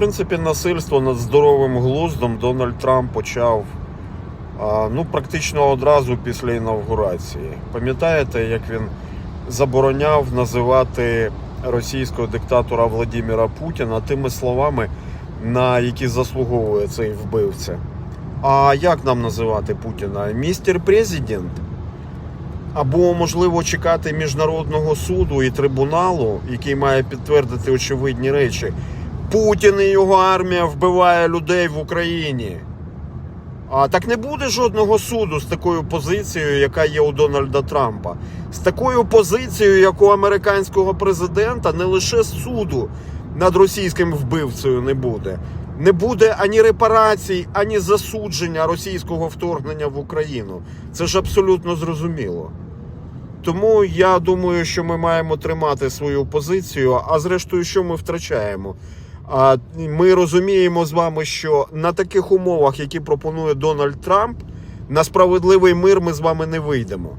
принципі, насильство над здоровим глуздом Дональд Трамп почав ну, практично одразу після інавгурації. Пам'ятаєте, як він забороняв називати російського диктатора Владимира Путіна тими словами, на які заслуговує цей вбивця? А як нам називати Путіна? Містер Президент? Або, можливо, чекати міжнародного суду і трибуналу, який має підтвердити очевидні речі. Путін і його армія вбиває людей в Україні. А так не буде жодного суду з такою позицією, яка є у Дональда Трампа. З такою позицією, як у американського президента, не лише суду над російським вбивцею не буде. Не буде ані репарацій, ані засудження російського вторгнення в Україну. Це ж абсолютно зрозуміло. Тому я думаю, що ми маємо тримати свою позицію. А зрештою, що ми втрачаємо? Ми розуміємо з вами, що на таких умовах, які пропонує Дональд Трамп, на справедливий мир ми з вами не вийдемо.